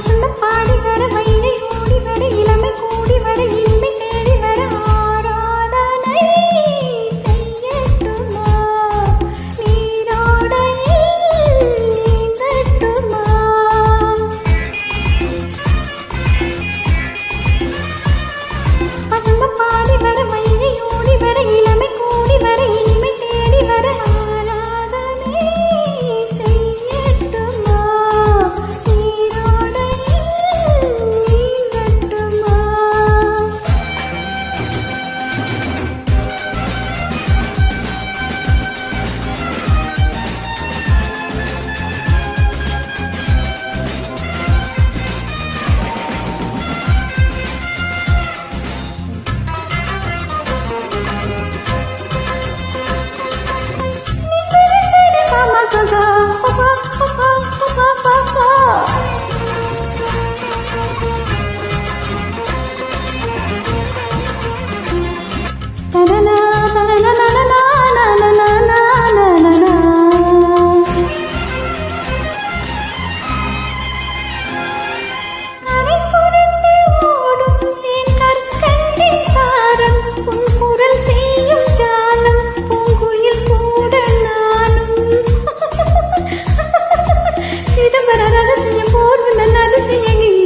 வசந்தம் பாடி வர மயிலை கூடி வர இளமை கூடி வர இனிமை நரசியம் போன்று நன்னரசியங்கி